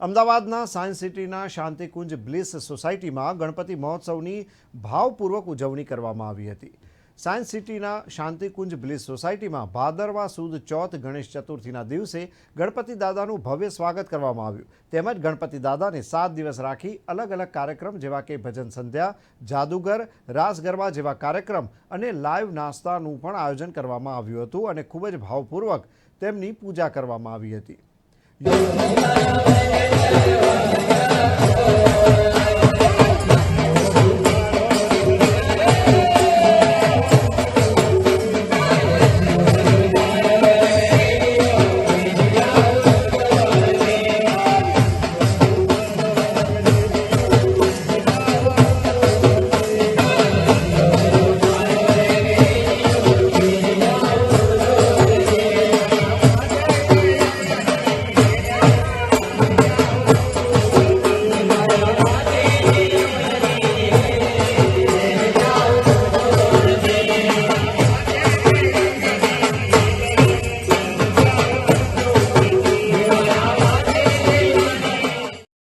અમદાવાદના સાયન્સ સિટીના શાંતિકુંજ બ્લિસ સોસાયટીમાં ગણપતિ મહોત્સવની ભાવપૂર્વક ઉજવણી કરવામાં આવી હતી. સાયન્સ સિટીના શાંતિકુંજ બ્લિસ સોસાયટીમાં ભાદરવા સુદ ચોથ ગણેશ ચતુર્થીના દિવસે ગણપતિ દાદાનું ભવ્ય સ્વાગત કરવામાં આવ્યું. તેમજ ગણપતિ દાદાને સાત દિવસ રાખી અલગ અલગ કાર્યક્રમ જેવા કે ભજન સંધ્યા, જાદુગર, રાસ ગરબા જેવા કાર્યક્રમ અને લાઈવ નાસ્તાનું પણ આયોજન કરવામાં આવ્યું હતું અને ખૂબ જ ભાવપૂર્વક તેમની પૂજા કરવામાં આવી હતી. E...